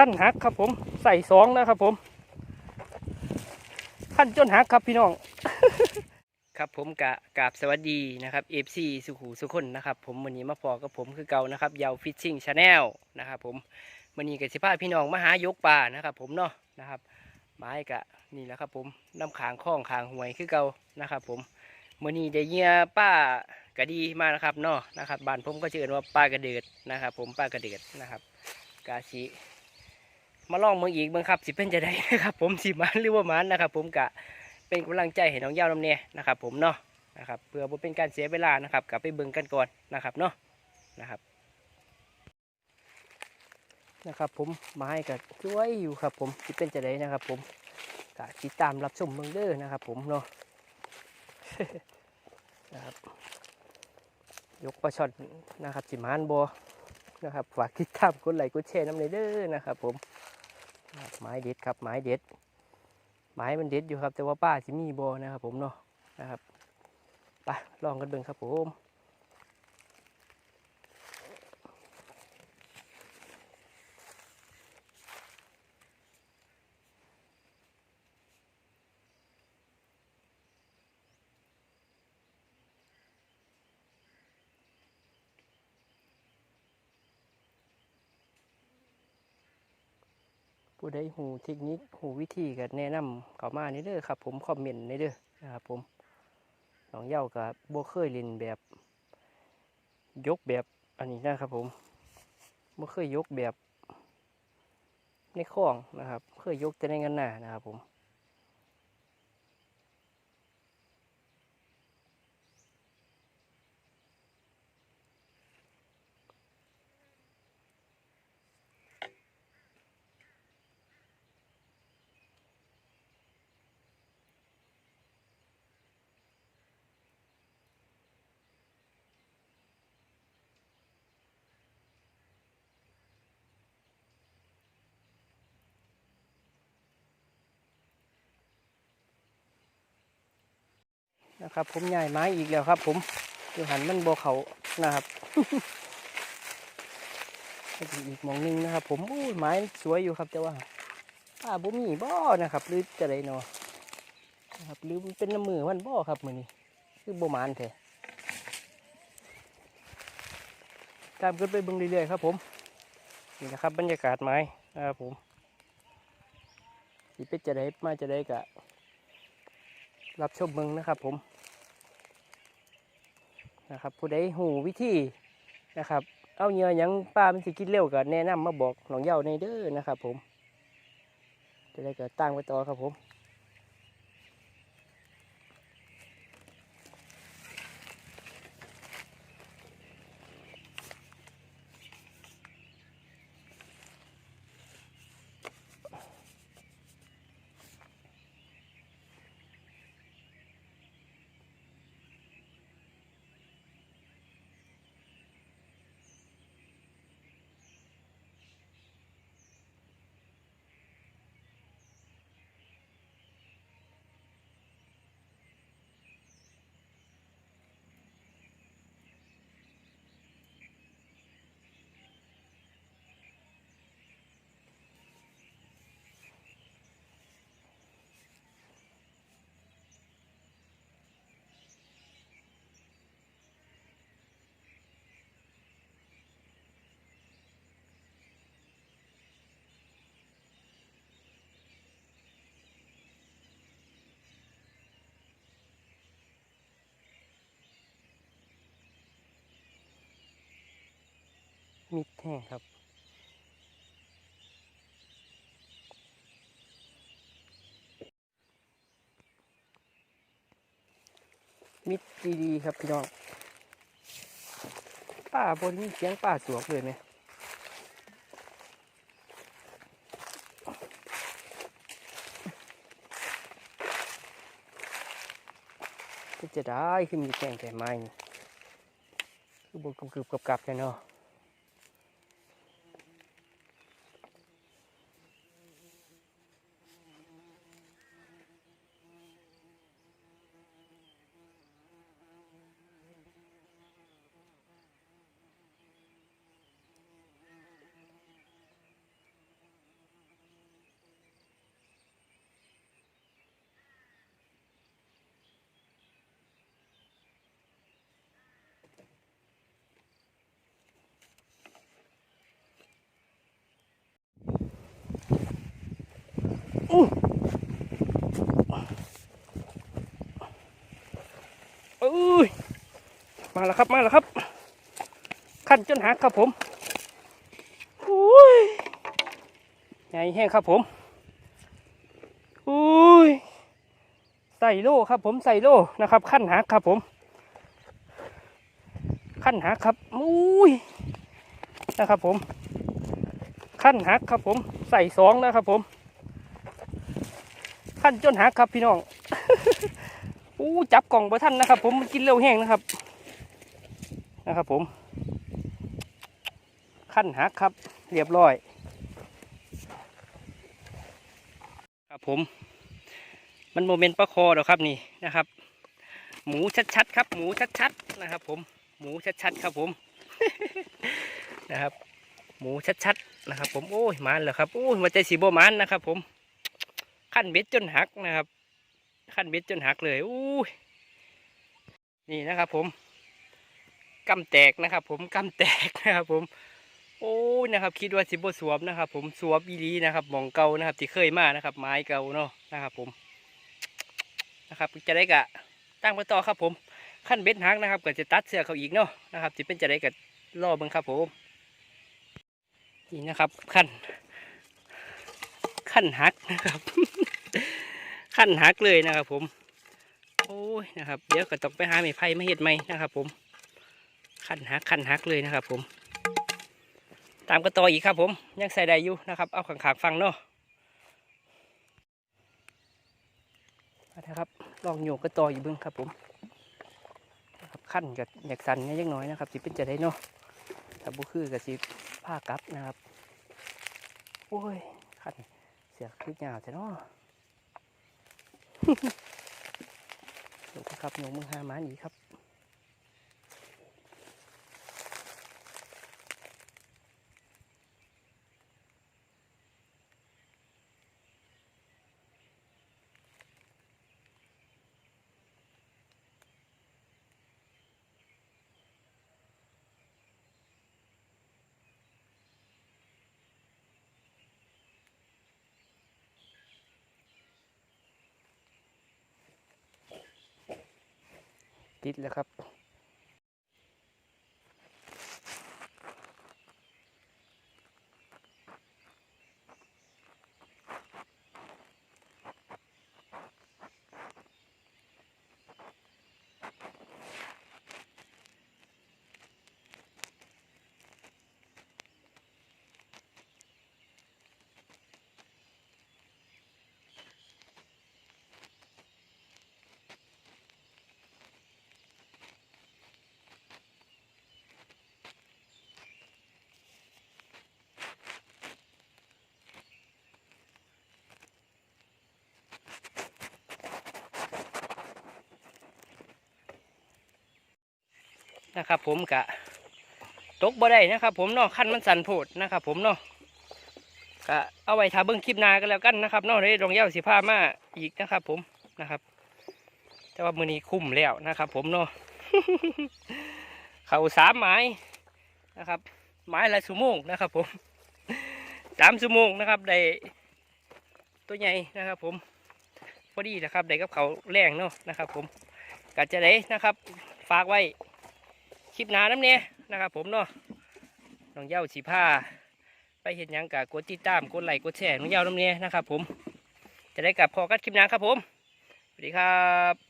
ขั้นหักครับผมใส่สองนะครับผมขั้นจนหักครับพี่น้อง ครับผมกะกาบสวัสดีนะครับ FC สุขูสุขคนนะครับผมวันนี้มาพอกับผมคือเก่านะครับยาวฟิชชิ่งชาแนลนะครับผมวันนี้กับสิพาพี่น้องมาหายกปลานะครับ ผมเนาะนะครับไม้กะนี่แหละครับผมน้ำขางคล้องขางหวยคือเก่านะครับ ผมวันนี้ได้เยี่ยป้ากะดีมานะครับเนาะนะครับบ้านผมก็เชื่อว่าป้ากระเดือดนะครับ ผมป้ากระเดือดนะครับกาชี มาลองเมืองอีกเมืองครับสิเป็นจะได้นะครับ ผมสิมันหรือว่ามันนะครับ ผมกะเป็นกำลังใจให้น้องยาวน้ำเนี่ยนะครับ ผมเนาะนะครับเพื่อบ่เป็นการเสียเวลานะครับกลับไปเบิ่งกันก่อนนะครับเนาะนะครับนะครับ ผมไม้กับช่วยอยู่ครับ ผมที่เป็นจะได้นะครับ ผมกะติดตามรับชมเมืองเด้อนะครับ ผมเนาะนะครับยกประชดนะครับจิมานบอนะครับฝากติดตามกดไลค์กดแชร์น้ำเลยเด้อนะครับ ผม ไม้เด็ดครับไม้เด็ด ไม้มันเด็ดอยู่ครับ แต่ว่าป้าสิมีบอนะครับผมเนาะนะครับไปลองกันเบิ่งครับผม ผู้ใดหูเทคนิคหูวิธีก็แนะนำเข้ามานี่เด้อครับ ผมคอมเมนต์นี่เด้อนะครับผมน้องเย้ากับบ่เคยเล่นแบบ ยกแบบอันนี้นะครับผมบ่เคยยกแบบในคลองนะครับ เคยยกแต่ในงานหน้านะครับผม นะครับ ผมย้ายไม้อีกแล้วครับ ผมคือหันมันโบเขานะครับอีกมองหนึงนะครับ ผมอู้ยไม้สวยอยู่ครับแต่ว่าป้าบ่มีบ่นะครับ หรือจะไรเนาะนะครับหรือเป็นน้ำมือมันบ่ครับมือนี้คือโบมานแท้ตามกันไปเบิ่งเรื่อยๆครับ ผมนี่นะครับบรรยากาศไม้นะครับผมสิเป็นจะได้มาจะได้กะ รับชมเมืองนะครับผมนะครับผู้ใดหูวิธีนะครับ เอาเหยื่อยังปลามันสิกินเร็วก็แนะนำมาบอกน้องเย้าในเด้อนะครับผมจะได้เกิดตั้งไว้ต่อครับผม มิดแห้งครับ มิดดีๆครับพี่น้องป้าบนนี้เสียงป้าสวกเลยไหมจะได้ขึ้นมีแกงแต่ไม้คือบนกรึบๆกับๆเลยเนาะ อุ้ยมาแล้วครับมาแล้วครับ ขั้นจนหักครับผมอุ้ยใหญ่แห้งครับผมอุ้ยใส่โล่ครับผมใส่โล่นะครับ ขั้นหักครับผม ขั้นหักครับอุ้ยนะครับผม ขั้นหักครับผม ใส่สองนะครับผม ขั้นจนหักครับพี่น้องอู้จับกล่องบ่ท่านนะครับ ผมมันกินเร็วแห้งนะครับ นะครับ ผม ขั้นหักครับ เรียบร้อย ครับผม มันโมเมนต์ประคอหรอกครับนี่นะครับ หมูชัดๆครับ หมูชัดๆนะครับ ผม หมูชัดๆครับผมนะครับ หมูชัดๆนะครับ ผมโอ้ยมันเหรอครับโอ้ยมาใจสีโบมันนะครับ ผม ขั้นเบ็ดจนหักนะครับ ขั้นเบ็ดจนหักเลยอู้ยนี่นะครับผมกำแตกนะครับ ผมกำแตกนะครับ ผม โอ้ยนะครับ คิดว่าสิบสวมนะครับ ผมสวมอีหลีนะครับหมองเก่านะครับ ที่เคยมานะครับ ไม้เก่าเนาะนะครับ ผมนะครับจะได้กะตั้งไปต่อครับ ผมขั้นเบ็ดหักนะครับก็จะตัดเสื้อเขาอีกเนาะนะครับจะเป็นจะได้กะรอเบิ่งครับผมนี่นะครับขั้น ขั้นหักนะครับขั้นหักเลยนะครับ ผม โอ้ยนะครับ เดี๋ยวก็ต้องไปหาไม้ไผ่มาเห็ดใหมนะครับ ผมขั้นหักขั้นหักเลยนะครับ ผม ตามกระต่ออีกครับ ผม ยังใส่ได้อยู่นะครับ เอาขางๆฟังเนาะนะครับลองโยกกระต่ออีกเบิ้งครับ ผมครับขั้นกับอยากสันเนี่ยยังน้อยนะครับสิเป็นจะได้เนาะถ้าบุคือกับสิผ้ากับนะครับโอ้ยขั้น สียคือยาวแต่เนาะดูครับหนูมือหาหมาหนีครับ ติดแล้วครับ นะครับ ผมกะตกบ่ได้นะครับ ผมเนาะขั้นมันสั่นโพดนะครับ ผมเนาะกะเอาไว้ทาเบิ้งคลิปนากันแล้วกันนะครับเนาะได้รองเย้าสิผ้ามาอีกนะครับ ผมนะครับ แต่ว่ามือนี้คุ้มแล้วนะครับ ผมเนาะเขาสามไม้นะครับไม้ละชั่วโมงนะครับ ผมสามชั่วโมงนะครับได้ตัวใหญ่นะครับ ผมพอดีนะครับได้กับเขาแรงเนาะนะครับ ผมก็จะได้นะครับ ฝากไว้ คลิปหน้าน้ำเนี่ยนะครับผมเนาะน้องเย้าสีผ้าไปเห็นยังกับกดติดตามกดไลค์กดแชร์น้องเย้าน้ำเนี่ยนะครับผมจะได้กลับพอกัดคลิปหน้าครับผมสวัสดีครับ